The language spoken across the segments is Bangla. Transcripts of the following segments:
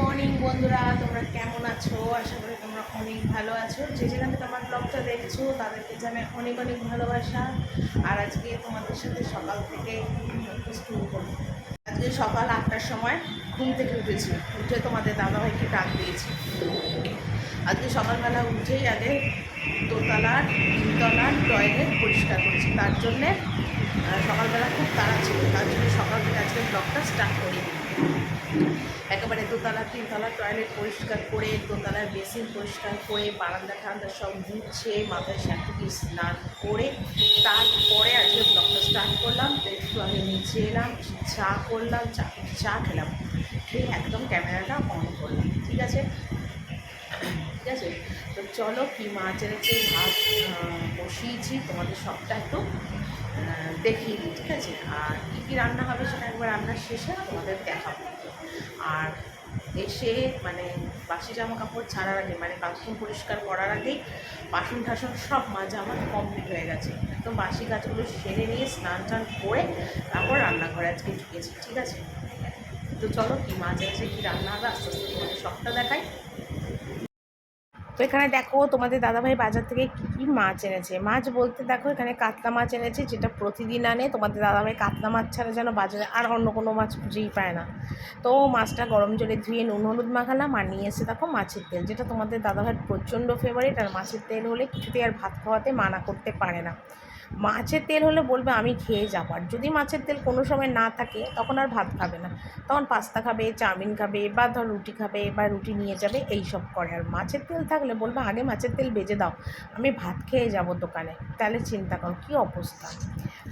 মর্নিং, বন্ধুরা, তোমরা কেমন আছো? আশা করি তোমরা অনেক ভালো আছো। যে যেখান আমার ব্লগটা দেখছ, তাদেরকে জানাই অনেক অনেক ভালোবাসা। আর আজকে তোমাদের সাথে সকাল থেকে শুরু করব। আজকে সকাল আটটার সময় ঘুম থেকে উঠেছি। উঠে তোমাদের দাদাভাইকে ডাক দিয়েছি। আজকে সকালবেলা উঠেই আগে দোতলার তিনতলার টয়লেট পরিষ্কার করেছি। তার জন্যে সকালবেলা খুব তাড়া ছিল। তার জন্য সকাল থেকে আজকে ব্লগটা স্টার্ট করি একেবারে দোতলা, তিনতলা টয়লেট পরিষ্কার করে, দোতলার বেসিন পরিষ্কার করে, বারান্দা ঠান্ডা সব মুছে মাথায় শ্যাম্পু দিয়ে স্নান করে তারপরে আজকে ব্লগটা স্টার্ট করলাম। একটু আমি নিচে এলাম, চা করলাম, চা চা খেলাম। খেয়ে একদম ক্যামেরাটা অন করলাম, ঠিক আছে? ঠিক আছে? তো চলো কি মাছ এনেছে, ভাত বসিয়েছি, তোমাদের সবটা একটু দেখিয়ে দিই, ঠিক আছে? আর কী কী রান্না হবে সেটা একবার রান্নার শেষে তোমাদের দেখাবো। আর এসে মানে বাসি জামা কাপড় ছাড়ার আগে মানে বাথরুম পরিষ্কার করার আগেই বাসন ঠাসন সব মাজা আমার কমপ্লিট হয়ে গেছে। একদম বাসি গাছগুলো সেরে নিয়ে স্নান টান করে তারপর রান্নাঘরে আজকে ঢুকেছি, ঠিক আছে? তো চলো কি মাঝে আছে কি রান্না হবে, আস্তে আস্তে সবটা দেখাই। তো এখানে দেখো তোমাদের দাদাভাই বাজার থেকে কী কী মাছ এনেছে। মাছ বলতে দেখো এখানে কাতলা মাছ এনেছে, যেটা প্রতিদিন আনে। তোমাদের দাদাভাই কাতলা মাছ ছাড়া যেন বাজারে আর অন্য কোনো মাছ খুঁজেই পায় না। তো মাছটা গরম জলে ধুয়ে নুন, হলুদ মাখালাম আর নিয়ে এসে দেখো মাছের তেল, যেটা তোমাদের দাদাভাইয়ের প্রচণ্ড ফেভারিট আর মাছের তেল হলে কিছুতেই আর ভাত খাওয়াতে মানা করতে পারে না। মাছের তেল হলে বলবে, আমি খেয়ে যাব। আর যদি মাছের তেল কোনো সময় না থাকে, তখন আর ভাত খাবে না। তখন পাস্তা খাবে, চাউমিন খাবে, বা ধর রুটি খাবে, বা রুটি নিয়ে যাবে এই সব করে। আর মাছের তেল থাকলে বলবে, আগে মাছের তেল বেজে দাও, আমি ভাত খেয়ে যাব দোকানে। তাহলে চিন্তা করো, কী অবস্থা?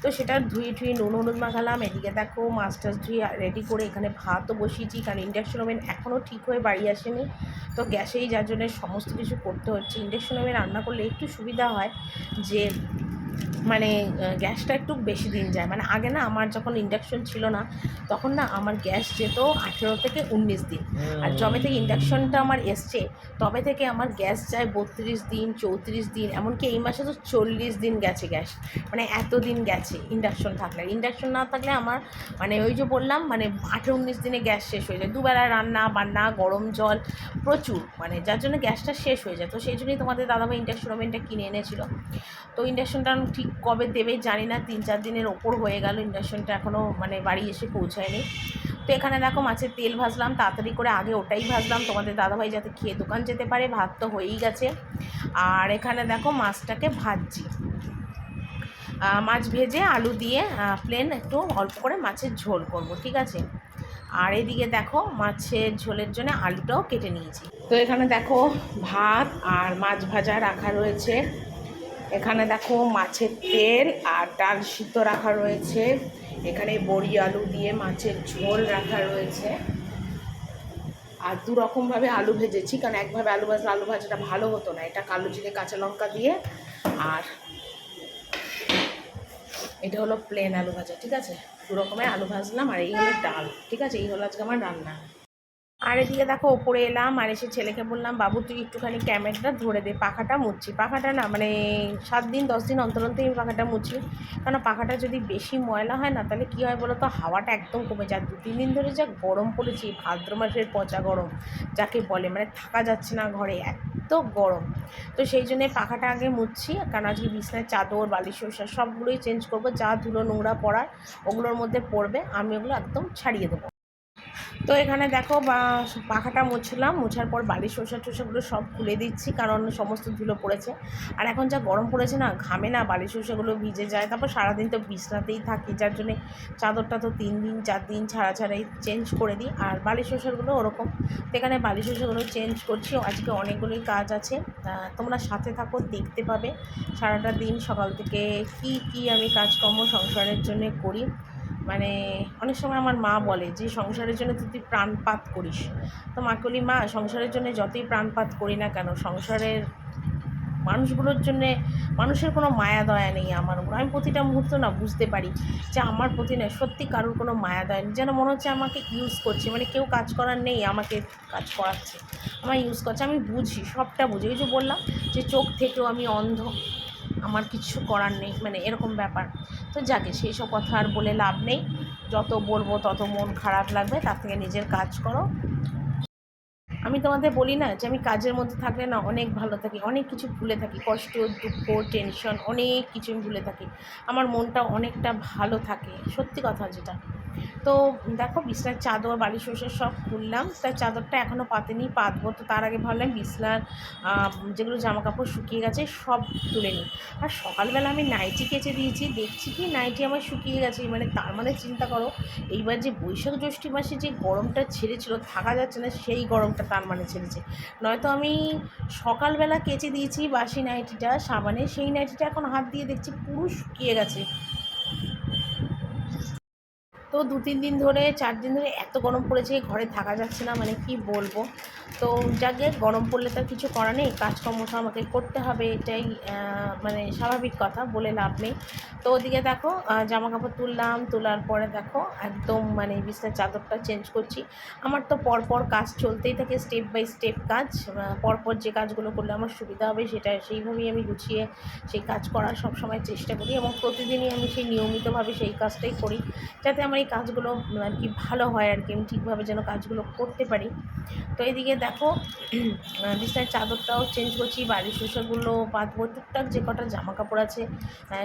তো সেটা ধুয়ে ধুয়ে নুন, হলুদ মাখালাম। এদিকে দেখো মাছ টাছ ধুয়ে রেডি করে এখানে ভাতও বসিয়েছি। কারণ ইন্ডাকশন ওভেন এখনও ঠিক হয়ে বাড়ি আসেনি। তো গ্যাসেই যার জন্য সমস্ত কিছু করতে হচ্ছে। ইন্ডাকশন ওভেন রান্না করলে একটু সুবিধা হয় যে মানে গ্যাসটা একটু বেশি দিন যায়। মানে আগে না আমার যখন ইন্ডাকশন ছিল না তখন না আমার গ্যাস যেত আঠেরো থেকে উনিশ দিন। আর যবে থেকে ইন্ডাকশনটা আমার এসছে তবে থেকে আমার গ্যাস যায় বত্রিশ দিন চৌত্রিশ দিন এমনকি এই মাসে তো চল্লিশ দিন গেছে গ্যাস। মানে এত দিন গেছে ইন্ডাকশন থাকলে। ইন্ডাকশন না থাকলে আমার মানে ওই যে বললাম মানে আঠেরো উনিশ দিনে গ্যাস শেষ হয়ে যায়। দুবেলা রান্না বান্না গরম জল প্রচুর। মানে যার জন্য গ্যাসটা শেষ হয়ে যায়। তো সেই জন্যই তোমাদের দাদাভাই ইন্ডাকশন ওভেনটা কিনে এনেছিল। তো ইন্ডাকশনটা ঠিক কবে দেবে জানি না, তিন চার দিনের ওপর হয়ে গেল, ইন্ডাকশনটা এখনও মানে বাড়ি এসে পৌঁছায়নি। তো এখানে দেখো মাছের তেল ভাজলাম, তাড়াতাড়ি করে আগে ওটাই ভাজলাম, তোমাদের দাদাভাই যাতে খেয়ে দোকান যেতে পারে, ভাত তো হয়েই গেছে। আর এখানে দেখো মাছটাকে ভাজছি। মাছ ভেজে আলু দিয়ে প্লেন একটু অল্প করে মাছের ঝোল করব, ঠিক আছে? আর এদিকে দেখো মাছের ঝোলের জন্য আলুটাও কেটে নিয়েছি। তো এখানে দেখো ভাত আর মাছ ভাজা রাখা রয়েছে। এখানে দেখো মাছের তেল আর ডাল সিদ্ধ রাখা রয়েছে। এখানে বড়ি, আলু দিয়ে মাছের ঝোল রাখা রয়েছে। আর দু রকমভাবে আলু ভেজেছি, কারণ একভাবে আলু ভাজলে আলু ভাজাটা ভালো হতো না। এটা কালো জিরে, কাঁচা লঙ্কা দিয়ে। আর এটা হলো প্লেন আলু ভাজা, ঠিক আছে? দু রকমের আলু ভাজলাম আর এই হলো ডাল, ঠিক আছে? এই হলো আজকে আমার রান্না। আর এদিকে দেখো, ওপরে এলাম, আর এসে ছেলেকে বললাম, বাবু, তুই একটুখানি ক্যামেরাটা ধরে দে, পাখাটা মুছছি পাখাটা না মানে সাত দিন, দশ দিন অন্তর অন্তর আমি পাখাটা মুছি কারণ পাখাটা যদি বেশি ময়লা হয় না, তাহলে কী হয় বলো তো, হাওয়াটা একদম কমে যায়। দু, তিন দিন ধরে যা গরম পড়েছে ভাদ্র মাসের পচা গরম, যাকে বলে মানে থাকা যাচ্ছে না ঘরে, এত গরম। তো সেই জন্যে পাখাটা আগে মুছছি কারণ আজকে বিছনায় চাদর, বালিশ সবগুলোই চেঞ্জ করব, যা ধুলো, নোংরা পড়ার, ওগুলোর মধ্যে পড়বে, আমি ওগুলো একদম ছাড়িয়ে দেবো। তো এখানে দেখো পাখাটা মুছলাম, মোছার পর বালিশ শসা টসাগুলো সব খুলে দিচ্ছি কারণ সমস্ত ধুলো পড়েছে। আর এখন যা গরম পড়েছে না, ঘামে না বালিশ শসাগুলো ভিজে যায়। তারপর সারাদিন তো বিছনাতেই থাকি, যার জন্যে চাদরটা তো তিন দিন, চার দিন ছাড়া ছাড়াই চেঞ্জ করে দিই। আর বালিশ শসাগুলো ওরকম। এখানে বালিশ শসাগুলো চেঞ্জ করছি, আজকে অনেকগুলোই কাজ আছে। তোমরা সাথে থাকো, দেখতে পাবে সারাটা দিন সকাল থেকে কি কি আমি কাজকর্ম সংসারের জন্য করি। মানে অনেক সময় আমার মা বলে যে, সংসারের জন্য তো তুই প্রাণপাত করিস। তো মা বলি মা, সংসারের জন্য যতই প্রাণপাত করি না কেন, সংসারের মানুষগুলোর জন্যে মানুষের কোনো মায়া দয়া নেই আমার উপর। আমি প্রতিটা মুহূর্ত না বুঝতে পারি যে আমার প্রতি না সত্যি কারোর কোনো মায়া দয়া নেই। যেন মনে হচ্ছে আমাকে ইউজ করছে। মানে কেউ কাজ করার নেই, আমাকে কাজ করাচ্ছে। আমার ইউজ করছে। আমি বুঝি, সবটা বুঝি। ওই যে বললাম যে, চোখ থেকেও আমি অন্ধ। আমার কিছু করার নেই মানে এরকম ব্যাপার। তো যাকে, সেই সব কথা আর বলে লাভ নেই। যত বলব তত মন খারাপ লাগবে, তার থেকে নিজের কাজ করো। আমি তোমাদের বলি না যে আমি কাজের মধ্যে থাকলে না অনেক ভালো থাকি, অনেক কিছু ভুলে থাকি। কষ্ট, দুঃখ টেনশন অনেক কিছু আমি ভুলে থাকি। আমার মনটা অনেকটা ভালো থাকে, সত্যি কথা যেটা। তো দেখো বিছনার চাদর, বালিশ ওষুধ সব খুললাম। তার চাদরটা এখনও পাতেনি, পাতবো। তো তার আগে ভাবলাম বিছনার যেগুলো জামা কাপড় শুকিয়ে গেছে সব তুলে নিই। আর সকালবেলা আমি নাইটি কেচে দিয়েছি। দেখছি কি নাইটি আমার শুকিয়ে গেছে মানে তার মানে চিন্তা করো, এইবার যে বৈশাখ জ্যৈষ্ঠী মাসে যে গরমটা ছেড়েছিল, থাকা যাচ্ছে না, সেই গরমটা তার মানে ছেড়েছে। নয়তো আমি সকালবেলা কেচে দিয়েছি বাসি নাইটিটা, সাবানে। সেই নাইটিটা এখন হাত দিয়ে দেখছি পুরো শুকিয়ে গেছে। তো দু তিন দিন ধরে, চার দিন ধরে এত গরম পড়েছে ঘরে থাকা যাচ্ছে না মানে কি বলব? তো যাকে গরম পড়লে তো আর কিছু করার নেই, কাজকর্ম তো আমাকে করতে হবে, এটাই মানে স্বাভাবিক কথা, বলে লাভ নেই। তো ওদিকে দেখো জামা কাপড় তুললাম, তোলার পরে দেখো, একদম মানে বিছনার চাদরটা চেঞ্জ করছি। আমার তো পরপর কাজ চলতেই থাকে স্টেপ বাই স্টেপ কাজ পরপর যে কাজগুলো করলে আমার সুবিধা হবে সেটা সেইভাবেই আমি গুছিয়ে সেই কাজ করার সবসময় চেষ্টা করি এবং প্রতিদিনই আমি সেই নিয়মিতভাবে সেই কাজটাই করি, যাতে আমার এই কাজগুলো আর কি ভালো হয় আর কি, আমি ঠিকভাবে যেন কাজগুলো করতে পারি। তো এদিকে দেখো বিস্তার চাদরটাও চেঞ্জ করছি, বাড়ির শুষাগুলো বা টুকটাক যে কটা জামা কাপড় আছে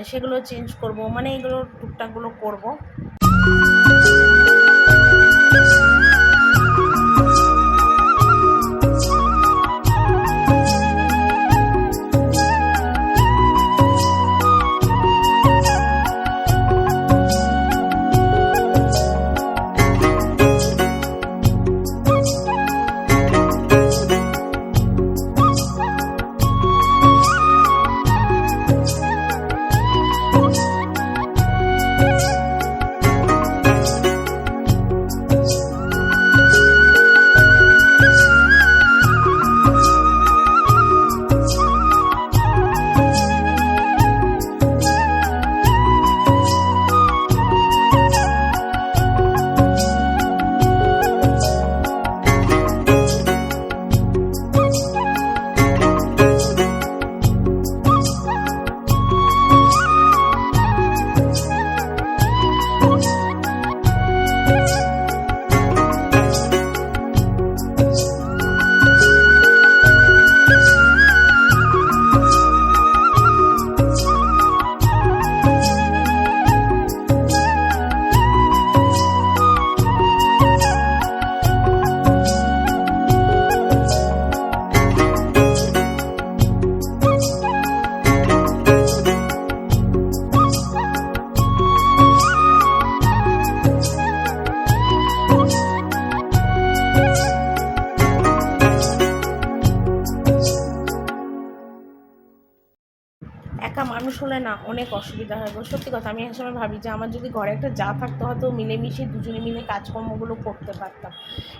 সেগুলো চেঞ্জ করব মানে এগুলো টুকটাকগুলো করব। অনেক অসুবিধা হয়। গো সত্যি কথা, আমি সময় ভাবি যে আমার যদি ঘরে একটা যা থাকতো হয়তো মিলেমিশে দুজনে মিলে কাজকর্মগুলো করতে পারতাম।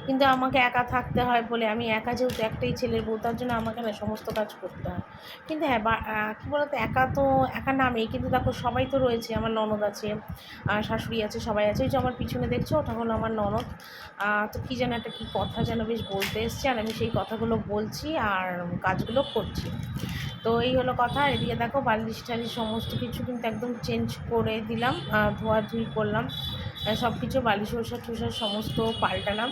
কিন্তু আমাকে একা থাকতে হয় বলে আমি একা যেহেতু একটাই ছেলের বউ, তার জন্য আমাকে না সমস্ত কাজ করতে হয়। কিন্তু হ্যাঁ বা কী বলতো, একা তো, একা নামেই, কিন্তু দেখো সবাই তো রয়েছে, আমার ননদ আছে শাশুড়ি আছে, সবাই আছে। ওই যে আমার পিছনে দেখছ, ওটা হলো আমার ননদ। তো কী যেন একটা, কী কথা যেন বেশ বলতে এসছে, আর আমি সেই কথাগুলো বলছি আর কাজগুলো করছি। তো এই হলো কথা, এদিকে দেখো বালিশ টালিশ সমস্ত কিছু কিন্তু একদম চেঞ্জ করে দিলাম ধোয়াধুয়ি করলাম সব কিছু বালিশ ওষা টুষা সমস্ত পাল্টালাম।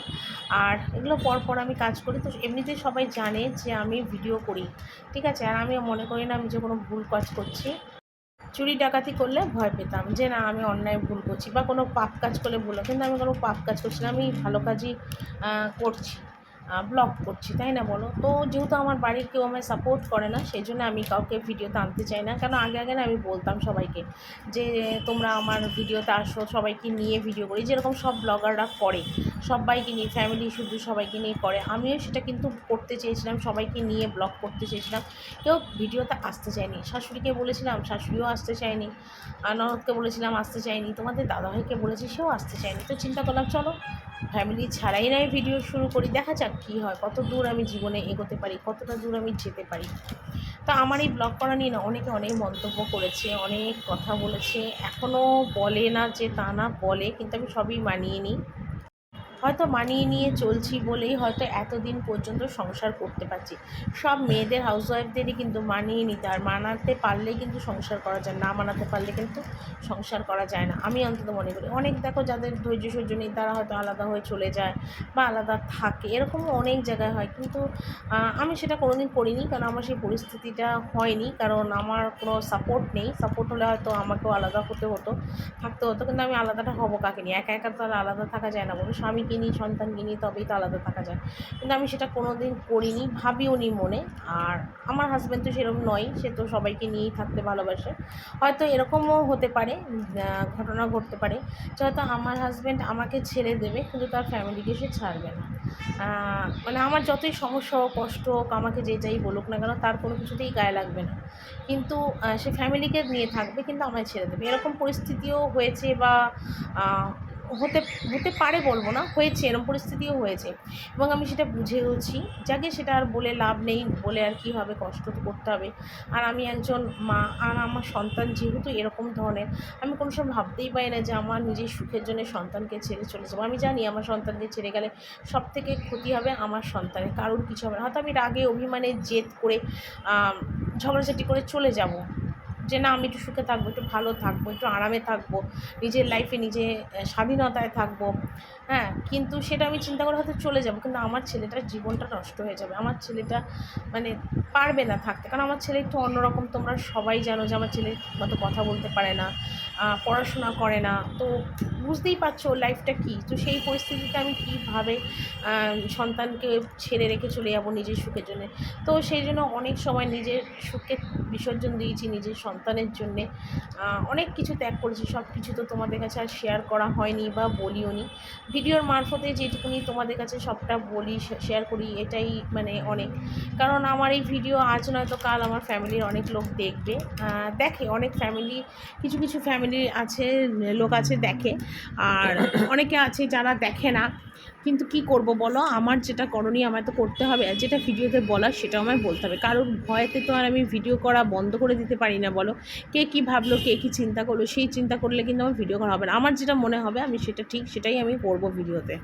আর এগুলো পর পর আমি কাজ করি, তো এমনিতেই সবাই জানে যে আমি ভিডিও করি, ঠিক আছে? আর আমি মনে করি না আমি যে কোনো ভুল কাজ করছি। চুরি ডাকাতি করলে ভয় পেতাম, যে না আমি অন্যায় ভুল করছি বা কোনো পাপ কাজ করলে ভুল। কিন্তু আমি কোনো পাপ কাজ করছি না, আমি ভালো কাজই করছি। ব্লগ করছি, তাই না বলো? তো যেহেতু আমার বাড়ির কেউ আমায় সাপোর্ট করে না সেই জন্য আমি কাউকে ভিডিওতে আনতে চাই না। কেন? আগে আগে না আমি বলতাম সবাইকে যে, তোমরা আমার ভিডিওতে আসো, সবাইকে নিয়ে ভিডিও করি। যেরকম সব ব্লগাররা করে, সবাইকে নিয়ে ফ্যামিলি শুধু সবাইকে নিয়ে করে। আমিও সেটা কিন্তু করতে চেয়েছিলাম, সবাইকে নিয়ে ব্লগ করতে চেয়েছিলাম। কেউ ভিডিওতে আসতে চায়নি। শাশুড়িকে বলেছিলাম, শাশুড়িও আসতে চায়নি। আর ননদকে বলেছিলাম, আসতে চায়নি। তোমাদের দাদাভাইকে বলেছি, সেও আসতে চায়নি। তো চিন্তা করলাম, চলো ফ্যামিলি ছাড়াই নাই ভিডিও শুরু করি। দেখা যাক কী হয়? কত দূর আমি জীবনে এগোতে পারি? কতটা দূর আমি যেতে পারি? তা আমার এই ব্লগ করা নিয়ে না অনেকে অনেক মন্তব্য করেছে, অনেক কথা বলেছে। এখনও বলে না যে তা না বলে, কিন্তু আমি সবই মানিয়ে নিই। হয়তো মানিয়ে নিয়ে চলছি বলেই হয়তো এতদিন পর্যন্ত সংসার করতে পারছি। সব মেয়েদের হাউসওয়াইফদেরই কিন্তু মানিয়ে নিতে আর মানাতে পারলেই কিন্তু সংসার করা যায়, না মানাতে পারলে কিন্তু সংসার করা যায় না। আমি অন্তত মনে করি। অনেক দেখো যাদের ধৈর্য সহ্য নেই, তারা হয়তো আলাদা হয়ে চলে যায় বা আলাদা থাকে। এরকমও অনেক জায়গায় হয়। কিন্তু আমি সেটা কোনোদিন করিনি কারণ আমার সেই পরিস্থিতিটা হয়নি। কারণ আমার কোনো সাপোর্ট নেই। সাপোর্ট হলে হয়তো আমাকেও আলাদা হতে হতো, থাকতে হতো। কিন্তু আমি আলাদাটা হব কাকে নিয়ে? একা একা তো আলাদা থাকা যায় না। বলো স্বামীকে নিয়ে সন্তানকে নিয়ে, তবেই তো আলাদা থাকা যায়। কিন্তু আমি সেটা কোনো দিন করিনি, ভাবিও নি মনে। আর আমার হাজব্যান্ড তো সেরকম নয়, সে তো সবাইকে নিয়েই থাকতে ভালোবাসে। হয়তো এরকমও হতে পারে ঘটনা ঘটতে পারে। যে হয়তো আমার হাজব্যান্ড আমাকে ছেড়ে দেবে, কিন্তু তার ফ্যামিলিকে সে ছাড়বে না। মানে আমার যতই সমস্যা হোক, কষ্ট হোক, আমাকে যে যাই বলুক না কেন, তার কোনো কিছুতেই গায়ে লাগবে না। কিন্তু সে ফ্যামিলিকে নিয়ে থাকবে, কিন্তু আমায় ছেড়ে দেবে। এরকম পরিস্থিতিও হয়েছে বা হতে হতে পারে বলব না, হয়েছে এরকম পরিস্থিতিও হয়েছে। এবং আমি সেটা বুঝেওছি, যাকে সেটা আর বলে লাভ নেই, বলে আর কী হবে, কষ্ট তো করতে হবে। আর আমি একজন মা, আর আমার সন্তান যেহেতু এরকম ধরনের, আমি কোনো সময় ভাবতেই পারি না যে আমার নিজের সুখের জন্য সন্তানকে ছেড়ে চলে যাব। আমি জানি আমার সন্তানকে ছেড়ে গেলে সব থেকে ক্ষতি হবে আমার সন্তানের, কারোর কিছু হবে না। হয়তো আমি রাগে, অভিমানে জেদ করে ঝগড়াঝাটি করে চলে যাব। যে না, আমি একটু সুখে থাকব, একটু ভালো থাকব, একটু আরামে থাকব, নিজের লাইফে নিজে স্বাধীনতায় থাকব হ্যাঁ? কিন্তু সেটা আমি চিন্তা করে হয়তো চলে যাব, কিন্তু আমার ছেলেটার জীবনটা নষ্ট হয়ে যাবে। আমার ছেলেটা মানে পারবে না থাকতে। কারণ আমার ছেলে একটু অন্যরকম, তোমরা সবাই জানো যে আমার ছেলে মতো কথা বলতে পারে না পড়াশোনা করে না। তো বুঝতেই পারছ ওর লাইফটা কী? তো সেই পরিস্থিতিতে আমি কীভাবে সন্তানকে ছেড়ে রেখে চলে যাব নিজের সুখের জন্য? তো সেই জন্য অনেক সময় নিজের সুখকে বিসর্জন দিয়েছি, নিজের সন্তানের জন্যে। অনেক কিছু ত্যাগ করেছি, সব কিছু তো তোমাদের কাছে আর শেয়ার করা হয়নি বা বলিও নি ভিডিওর মারফতে যেটুকুনি তোমাদের কাছে সবটা বলি শেয়ার করি, এটাই মানে অনেক। কারণ আমার এই ভিডিও আজ নয়তো কাল আমার ফ্যামিলির অনেক লোক দেখবে। দেখে, অনেক ফ্যামিলি কিছু কিছু ফ্যামিলি আছে, লোক আছে দেখে। আর অনেকে আছে যারা দেখে না। কিন্তু কি করব বলো? আমার যেটা করণীয় আমার তো করতে হবে। আর যেটা ভিডিওতে বলা সেটা আমায় বলতে হবে। কারোর ভয়েতে তো আর আমি ভিডিও করা বন্ধ করে দিতে পারি না বলো। কে কি ভাবলো, কে কি চিন্তা করল, সেই চিন্তা করলে কিন্তু আমার ভিডিও করা হবে না। আমার যেটা মনে হবে আমি সেটা ঠিক সেটাই আমি করব ভিডিওতে।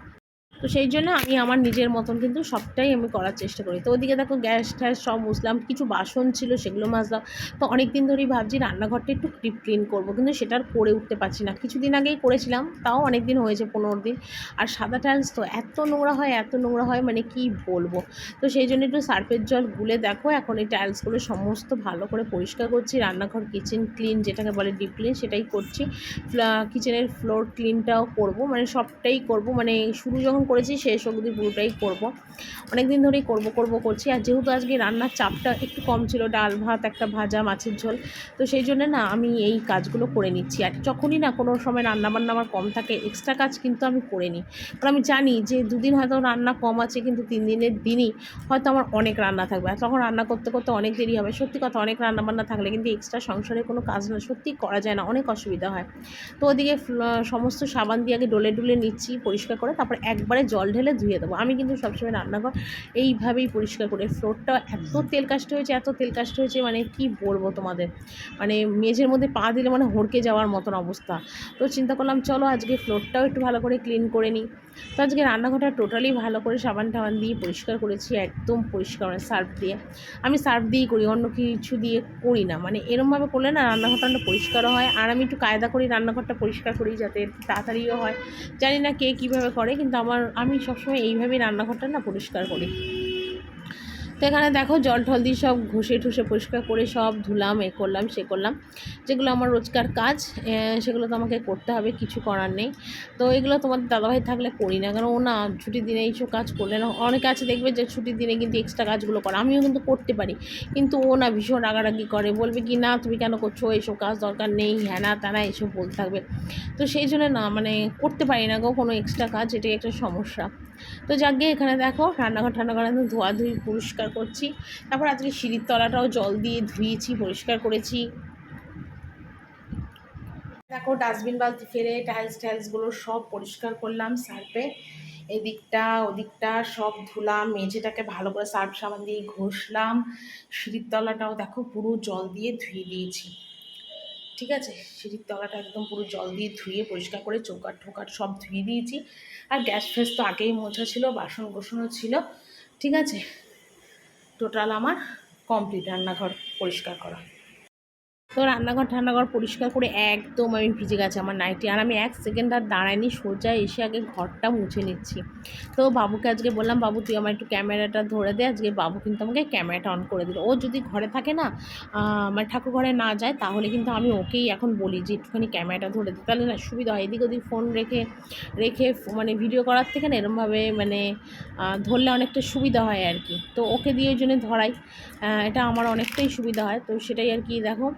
তো সেই জন্য আমি আমার নিজের মতন কিন্তু সবটাই আমি করার চেষ্টা করি। তো ওদিকে দেখো গ্যাস ট্যাস সব মুছলাম, কিছু বাসন ছিল সেগুলো মাজলাম। তো অনেক দিন ধরেই ভাবছি রান্নাঘরটা একটু ডিপ ক্লিন করব, কিন্তু সেটা আর করে উঠতে পারছি না। কিছুদিন আগেই করেছিলাম, তাও অনেক দিন হয়েছে পনেরো দিন। আর সাদা টাইলস তো এত নোংরা হয়, এত নোংরা হয় মানে কি বলব? তো সেই জন্য একটু সার্ফের জল গুলে দেখো, এখন এই টাইলসগুলো সমস্ত ভালো করে পরিষ্কার করছি। রান্নাঘর কিচেন ক্লিন যেটাকে বলে ডিপ ক্লিন সেটাই করছি। কিচেনের ফ্লোর ক্লিনটাও করব মানে সবটাই করব। মানে শুরু যখন করেছি, শেষ অবধি পুরোটাই করব। অনেক দিন ধরেই করব করব, করছি। আর যেহেতু আজকে রান্নার চাপটা একটু কম ছিল, ডাল ভাত, একটা ভাজা মাছের ঝোল, তো সেই জন্য না আমি এই কাজগুলো করে নিচ্ছি। আর যখনই না কোনো সময় রান্নাবান্না আমার কম থাকে এক্সট্রা কাজ কিন্তু আমি করে নিই। কারণ আমি জানি যে দুদিন হয়তো রান্না কম আছে, কিন্তু তিন দিনের দিনই হয়তো আমার অনেক রান্না থাকবে। আর তখন রান্না করতে করতে অনেক দেরি হবে। সত্যি কথা, অনেক রান্না বান্না থাকলে কিন্তু এক্সট্রা সংসারে কোনো কাজ না, সত্যি করা যায় না, অনেক অসুবিধা হয়। তো ওদিকে সমস্ত সাবান দিয়ে আগে ডলে ডুলে নিচ্ছি পরিষ্কার করে, তারপর একবারে জল ঢেলে ধুয়ে দেবো। আমি কিন্তু সবসময় রান্নাঘর এইভাবেই পরিষ্কার করে, ফ্লোরটা এত তেল কাস্ট হয়েছে, এত তেল কাস্ট হয়েছে মানে কি বলব তোমাদের? মানে মেঝের মধ্যে পা দিলে মানে হড়কে যাওয়ার মতন অবস্থা। তো চিন্তা করলাম, চলো আজকে ফ্লোরটাও একটু ভালো করে ক্লিন করে নিই। তো আজকে রান্নাঘরটা টোটালি ভালো করে সাবান টাবান দিয়ে পরিষ্কার করেছি, একদম পরিষ্কার মানে সার্ফ দিয়ে। আমি সার্ফ দিয়েই করি, অন্য কিছু দিয়ে করি না। মানে এরমভাবে করলে না রান্নাঘরটা পরিষ্কারও হয়। আর আমি একটু কায়দা করি, রান্নাঘরটা পরিষ্কার করি যাতে তাড়াতাড়িও হয়। জানি না কে কীভাবে করে, কিন্তু আমার, আমি সবসময় এইভাবেই রান্নাঘরটা না পরিষ্কার করি। তো এখানে দেখো জল টল দিয়ে সব ঘষে ঠুসে পরিষ্কার করে সব ধুলাম, এ করলাম, সে করলাম। যেগুলো আমার রোজকার কাজ সেগুলো তো আমাকে করতে হবে, কিছু করার নেই। তো এগুলো তোমাদের দাদাভাই থাকলে করি না কারণ ও না ছুটির দিনে এইসব কাজ করলে না, অনেকে আছে দেখবে যে ছুটির দিনে কিন্তু এক্সট্রা কাজগুলো করে, আমিও কিন্তু করতে পারি। কিন্তু ও না ভীষণ রাগারাগি করে, বলবে কি, না, তুমি কেন করছ? এইসব কাজ দরকার নেই হ্যানা ত্যানা এইসব বলতে থাকবে। তো সেই জন্য না মানে করতে পারি না গো কোনো এক্সট্রা কাজ, এটাই একটা সমস্যা। তো যাকে এখানে দেখো, রান্নাঘর ঠান্নাঘর ধোয়াধুয়ি, পরিষ্কার করছি। তারপর আজকে সিঁড়ির তলাটাও জল দিয়ে ধুয়েছি, পরিষ্কার করেছি। দেখো ডাস্টবিন বালতি ফেলে টাইলস টাইলসগুলো সব পরিষ্কার করলাম সার্ফে এদিকটা, ওদিকটা সব ধুলাম, মেঝেটাকে ভালো করে সার্ফ সাবান দিয়ে ঘষলাম। সিঁড়ির তলাটাও দেখো পুরো জল দিয়ে ধুয়ে দিয়েছি। ঠিক আছে? সিঁড়ির তলাটা একদম পুরো জল দিয়ে ধুয়ে পরিষ্কার করে চৌকাট ঠোকাট সব ধুয়ে দিয়েছি। আর গ্যাস ফ্যাস তো আগেই মোছা ছিল বাসন কোসনও ছিল। ঠিক আছে? টোটাল আমার কমপ্লিট রান্নাঘর পরিষ্কার করা। তো রান্নাঘর ঠান্নাঘর পরিষ্কার করে একদম আমি ভিজে গেছে আমার নাইটি আর আমি এক সেকেন্ড আর দাঁড়াইনি, সোজা এসে আগে ঘরটা মুছে নিচ্ছি। তো বাবুকে আজকে বললাম, বাবু, তুই আমার একটু ক্যামেরাটা ধরে দে, আজকে বাবু কিন্তু আমাকে ক্যামেরাটা অন করে দিল। ও যদি ঘরে থাকে না মানে ঠাকুর ঘরে না যায়, তাহলে কিন্তু আমি ওকেই এখন বলি যে, একটুখানি ক্যামেরাটা ধরে দিই তাহলে না সুবিধা হয়, এদিক ওদিক ফোন রেখে রেখে মানে ভিডিও করার থেকে না এরমভাবে মানে ধরলে অনেকটা সুবিধা হয় আর কি। তো ওকে দিয়ে ওই জন্য ধরাই। এটা আমার অনেকটাই সুবিধা হয়। তো সেটাই আর কি, দেখো।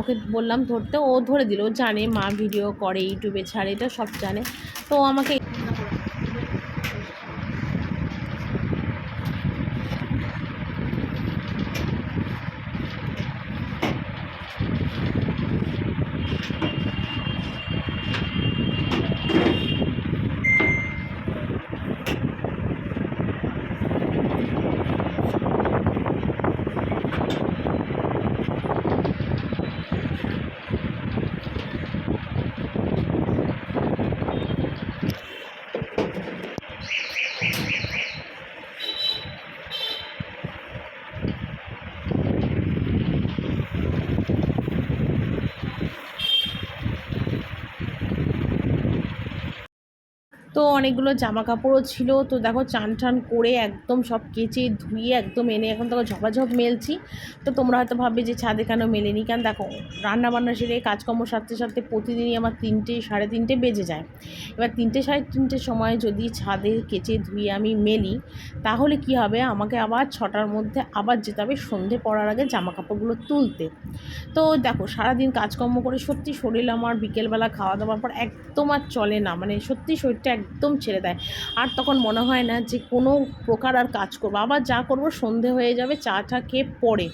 ওকে বললাম ধরতে, ও ধরে দিল, ও জানে, মা ভিডিও করে, ইউটিউবে ছাড়ে, এটা সব জানে। তো আমাকে তো অনেকগুলো জামা কাপড়ও ছিল, তো দেখো চান টান করে একদম সব কেচে ধুয়ে একদম এনে এখন দেখো ঝপাঝপ মেলছি। তো তোমরা হয়তো ভাববে যে ছাদে কেন মেলেনি? কেন দেখো রান্না বান্না সেরে কাজকর্ম সারতে সারতে প্রতিদিনই আমার তিনটে সাড়ে তিনটে বেজে যায়। এবার তিনটে সাড়ে তিনটের সময় যদি ছাদে কেচে ধুয়ে আমি মেলি, তাহলে কি হবে? আমাকে আবার ছটার মধ্যে আবার যেতে হবে সন্ধে পড়ার আগে জামা কাপড়গুলো তুলতে। তো দেখো, সারাদিন কাজকর্ম করে সত্যি শরীর আমার বিকেলবেলা খাওয়া দাওয়ার পর একদম আর চলে না। মানে সত্যি শরীরটা একদম ছেড়ে দেয়। আর তখন মনে হয় না যে কোনো প্রকার আর কাজ করব। আবার যা করব সন্ধে হয়ে যাবে, চা টা খেয়ে পরে।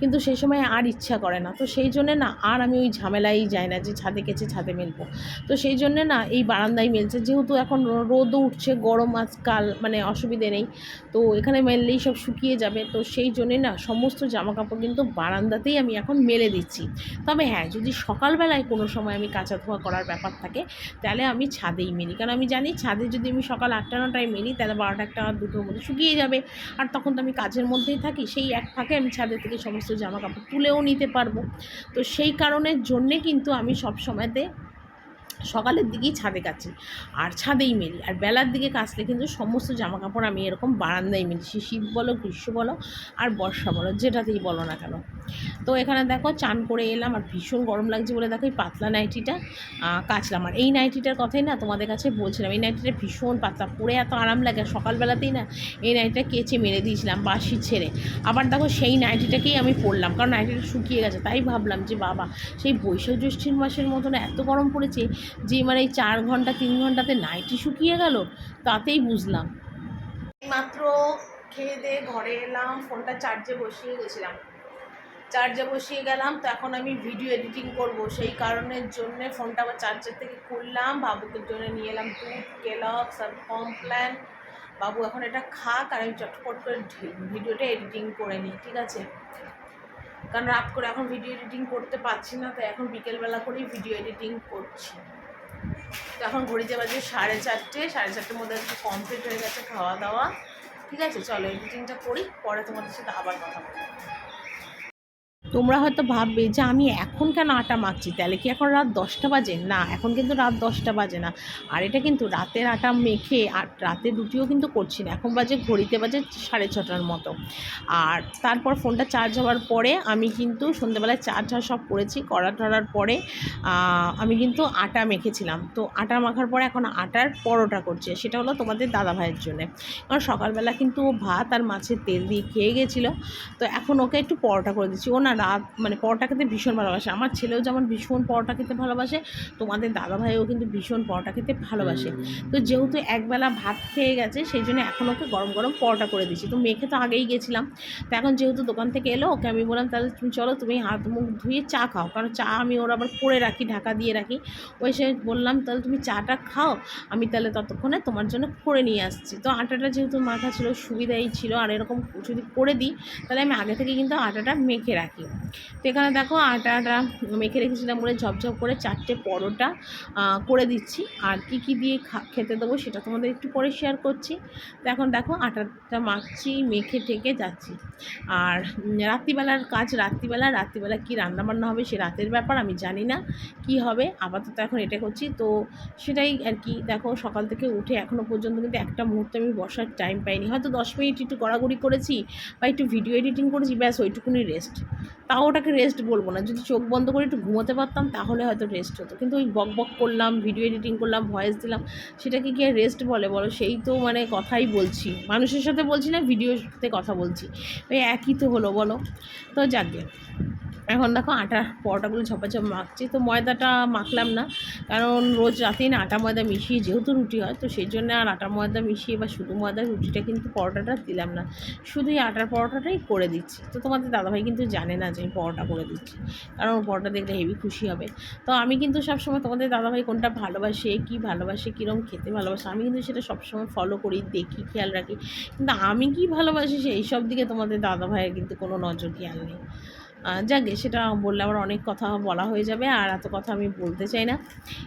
কিন্তু সেই সময় আর ইচ্ছা করে না। তো সেই জন্যে না আর আমি ওই ঝামেলাই যাই না যে ছাদে কেচে ছাদে মেলবো। তো সেই জন্যে না এই বারান্দায় মেলছে। যেহেতু এখন রোদও উঠছে, গরম আজকাল মানে অসুবিধে নেই। তো এখানে মেললেই সব শুকিয়ে যাবে। তো সেই জন্যে না সমস্ত জামা কাপড় কিন্তু বারান্দাতেই আমি এখন মেলে দিচ্ছি। তবে হ্যাঁ যদি সকালবেলায় কোনো সময় আমি কাঁচা ধোয়া করার ব্যাপার থাকে, তাহলে আমি ছাদেই মেলি। কারণ আমি জানি ছাদে যদি আমি সকাল আটটা নটায় মেলি, তাহলে বারোটা একটা দুটোর মধ্যে শুকিয়ে যাবে। আর তখন তো আমি কাজের মধ্যেই থাকি, সেই এক ফাঁকে আমি ছাদের থেকে সমস্ত জামা কাপড় তুলেও নিতে পারব। তো সেই কারণের জন্যে কিন্তু আমি সব সময়তে সকালের দিকেই ছাদে কাচি আর ছাদেই মেলি। আর বেলার দিকে কাচলে কিন্তু সমস্ত জামা কাপড় আমি এরকম বারান্দায় মেলি। সে শীত বলো, গ্রীষ্ম বলো, আর বর্ষা বলো, যেটাতেই বলো না কেন। তো এখানে দেখো চান করে এলাম, আর ভীষণ গরম লাগছে বলে দেখো এই পাতলা নাইটিটা কাচলাম। আর এই নাইটিটার কথাই না তোমাদের কাছে বলছিলাম, এই নাইটিটা ভীষণ পাতলা, পরে এত আরাম লাগে। সকালবেলাতেই না এই নাইটিটা কেচে মেরে দিয়েছিলাম বাসি ছেড়ে। আবার দেখো সেই নাইটিটাকেই আমি পরলাম, কারণ নাইটিটা শুকিয়ে গেছে। তাই ভাবলাম যে বাবা, সেই বৈশাখ জ্যৈষ্ঠীর মাসের মতন এত গরম পড়েছে যে মানে এই চার ঘণ্টা, তিন ঘন্টাতে নাইটি শুকিয়ে গেল, তাতেই বুঝলাম। মাত্র খেয়ে দিয়ে ঘরে এলাম ফোনটা চার্জে বসিয়ে গেছিলাম। চার্জে বসিয়ে গেলাম, তো এখন আমি ভিডিও এডিটিং করব। সেই কারণের জন্য ফোনটা আবার চার্জার থেকে খুললাম, বাবুকে জন্য নিয়ে এলাম দুধ কেলক্স আর কমপ্ল্যান বাবু এখন এটা খাক, আর আমি চটপট করে ভিডিওটা এডিটিং করে নিই, ঠিক আছে? কারণ রাত করে এখন ভিডিও এডিটিং করতে পারছি না তো এখন বিকেলবেলা করেই ভিডিও এডিটিং করছি। তো এখন ঘড়িতে বাজে সাড়ে চারটে, সাড়ে চারটের মধ্যে একটু কমপ্লিট হয়ে গেছে খাওয়া দাওয়া। ঠিক আছে, চলো এডিটিংটা করি, পরে তোমাদের সাথে আবার কথা বলব। তোমরা হয়তো ভাববে যে আমি এখন কেন আটা মাখছি? তাহলে কি এখন রাত দশটা বাজে? না, এখন কিন্তু রাত দশটা বাজে না। আর এটা কিন্তু রাতের আটা মেখে আর রাতের রুটিও কিন্তু করছি না। এখন বাজে ঘড়িতে বাজে সাড়ে ছটার মতো। আর তারপর ফোনটা চার্জ হওয়ার পরে আমি কিন্তু সন্ধ্যেবেলায় চা টা সব করেছি। করা টরার পরে আমি কিন্তু আটা মেখেছিলাম। তো আটা মাখার পরে এখন আটার পরোটা করছে। সেটা হলো তোমাদের দাদা ভাইয়ের জন্য। কারণ সকালবেলা কিন্তু ও ভাত আর মাছের তেল দিয়ে খেয়ে গেছিল। তো এখন ওকে একটু পরোটা করে দিচ্ছি। ও না রাত মানে পরোটা খেতে ভীষণ ভালোবাসে। আমার ছেলেও যেমন ভীষণ পরোটা খেতে ভালোবাসে তোমাদের দাদা ভাইও কিন্তু ভীষণ পরোটা খেতে ভালোবাসে। তো যেহেতু একবেলা ভাত খেয়ে গেছে সেই জন্য এখন ওকে গরম গরম পরোটা করে দিচ্ছি তো মেখে তো আগেই গেছিলাম। তো এখন যেহেতু দোকান থেকে এলো ওকে আমি বললাম তাহলে তুমি চলো তুমি হাত মুখ ধুয়ে চা খাও। কারণ চা আমি ওর আবার করে রাখি ঢাকা দিয়ে রাখি। ওই সে বললাম তাহলে তুমি চাটা খাও আমি তাহলে ততক্ষণে তোমার জন্য করে নিয়ে আসছি। তো আটাটা যেহেতু মাখা ছিল সুবিধাই ছিল। আর এরকম যদি করে দিই তাহলে আমি আগে থেকে কিন্তু আটাটা মেখে রাখি। তো এখানে দেখো আটাটা মেখে রেখেছিলাম বলে ঝপঝপ করে চারটে পরোটা করে দিচ্ছি। আর কি কি দিয়ে খেতে দেবো সেটা তোমাদের একটু পরে শেয়ার করছি। তো এখন দেখো আটাটা মাখছি, মেখে ঠেকে যাচ্ছি। আর রাত্রিবেলার কাজ রাত্রিবেলা রাত্রিবেলা কী রান্নাবান্না হবে সে রাতের ব্যাপার আমি জানি না। কি হবে? আপাতত এখন এটা করছি। তো সেটাই আর কি, দেখো সকাল থেকে উঠে এখনও পর্যন্ত কিন্তু একটা মুহূর্তে আমি বসার টাইম পাইনি। হয়তো দশ মিনিট একটু গড়াগড়ি করেছি বা একটু ভিডিও এডিটিং করেছি, ব্যাস ওইটুকুনি রেস্ট তাও ওটাকে রেস্ট বলব না। যদি চোখ বন্ধ করে একটু ঘুমোতে পারতাম, তাহলে হয়তো রেস্ট হতো। কিন্তু ওই বক বক করলাম ভিডিও এডিটিং করলাম ভয়েস দিলাম, সেটাকে কি আর রেস্ট বলে বলো? সেই তো মানে কথাই বলছি। মানুষের সাথে বলছি না ভিডিওতে কথা বলছি। ওই একই তো হলো বলো। তো যাকে এখন দেখো আটা পরোটাগুলো ঝপাঝপ মাখছি। তো ময়দাটা মাখলাম না, কারণ রোজ রাতেই না আটা ময়দা মিশিয়ে যেহেতু রুটি হয়, তো সেই জন্য আর আটা ময়দা মিশিয়ে বা শুধু ময়দা রুটিটা কিন্তু পরোটাটা দিলাম না। শুধুই আটার পরোটাটাই করে দিচ্ছি। তো তোমাদের দাদাভাই কিন্তু জানে না যে আমি পরোটা করে দিচ্ছি। কারণ পরোটা দেখলে হেভি খুশি হবে। তো আমি কিন্তু সবসময় তোমাদের দাদাভাই কোনটা ভালোবাসে, কী ভালোবাসে কীরকম খেতে ভালোবাসে, আমি কিন্তু সেটা সবসময় ফলো করি, দেখি, খেয়াল রাখি। কিন্তু আমি কি ভালোবাসি সেই সব দিকে তোমাদের দাদাভাইয়ের কিন্তু কোনো নজর, খেয়াল নেই। যাকে সেটা বললে আবার অনেক কথা বলা হয়ে যাবে, আর এত কথা আমি বলতে চাই না।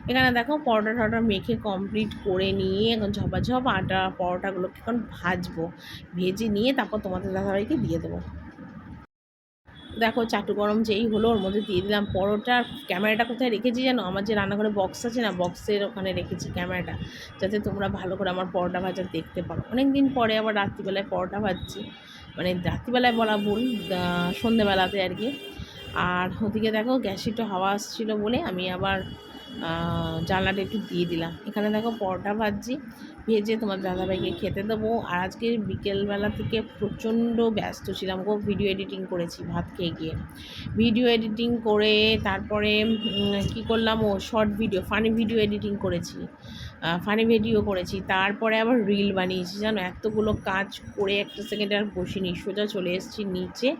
এখানে দেখো, পরোটা টরোটা মেখে কমপ্লিট করে নিয়ে এখন ঝপাঝপ আটা পরোটাগুলোকে এখন ভাজবো, ভেজে নিয়ে তারপর তোমাদের দাদাভাইকে দিয়ে দেবো। দেখো চাটু গরম যেই হলো, ওর মধ্যে দিয়ে দিলাম পরোটার ক্যামেরাটা কোথায় রেখেছি জানো? আমার যে রান্নাঘরে বক্স আছে না বক্সের ওখানে রেখেছি ক্যামেরাটা, যাতে তোমরা ভালো করে আমার পরোটা ভাজা দেখতে পারো। অনেক দিন পরে আবার রাত্রিবেলায় পরোটা ভাজছি। মানে রাত্রিবেলায় বলা ভুল সন্ধেবেলাতে আর কি। আর ওদিকে দেখো, গ্যাসে একটু হাওয়া আসছিল বলে আমি আবার জানলাটা একটু দিয়ে দিলাম। এখানে দেখো পরোটা ভাজছি। ভেজে তোমার দাদাভাইকে খেতে দেবো। আর আজকে বিকেলবেলা থেকে প্রচণ্ড ব্যস্ত ছিলাম গো ভিডিও এডিটিং করেছি, ভাত খেয়ে গিয়ে। ভিডিও এডিটিং করে তারপরে কি করলাম ও short video funny video editing করেছি। ফানি ভিডিও করেছি। তারপরে আবার রিল বানিয়েছি। জানো, এতগুলো কাজ করে একটা সেকেন্ডে আর বসিনি। সোজা চলে এসেছি নিচে।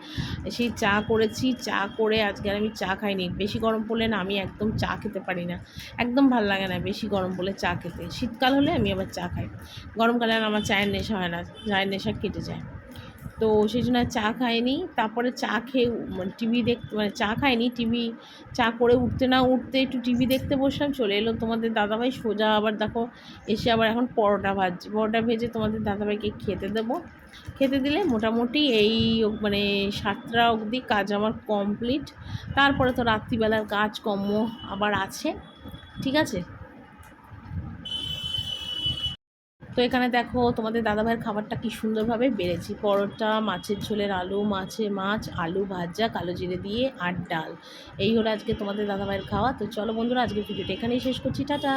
সেই চা করেছি। চা করে আজকে আর আমি চা খাইনি। বেশি গরম পড়লে না আমি একদম চা খেতে পারি না। একদম ভালো লাগে না বেশি গরম পড়লে চা খেতে। শীতকাল হলে আমি আবার চা খাই। গরমকালে আমার চায়ের নেশা হয় না। চায়ের নেশা কেটে যায়। তো সেই জন্য চা খাইনি। তারপরে চা খেয়ে মানে টিভি দেখ মানে চা খাইনি, টিভি চা করে উঠতে না উঠতে একটু টিভি দেখতে বসলাম, চলে এলো তোমাদের দাদাভাই, সোজা আবার দেখো এসে আবার এখন পরোটা ভাজছি। পরোটা ভেজে তোমাদের দাদাভাইকে খেতে দেবো। খেতে দিলে মোটামুটি এই মানে সাতটা অবধি কাজ আমার কমপ্লিট। তারপরে তো রাত্রিবেলার কাজ কর্ম আবার আছে। ঠিক আছে? তো এখানে দেখো তোমাদের দাদাভাইয়ের খাবারটা কি সুন্দরভাবে বেড়েছি। পরোটা, মাছের ঝোলের আলু, মাছে মাছ, আলু ভাজা, কালো জিরে দিয়ে আর ডাল। এই হলো আজকে তোমাদের দাদাভাইয়ের খাওয়া। তো চলো বন্ধুরা আজকে ভিডিওটা এখানেই শেষ করছি। টাটা!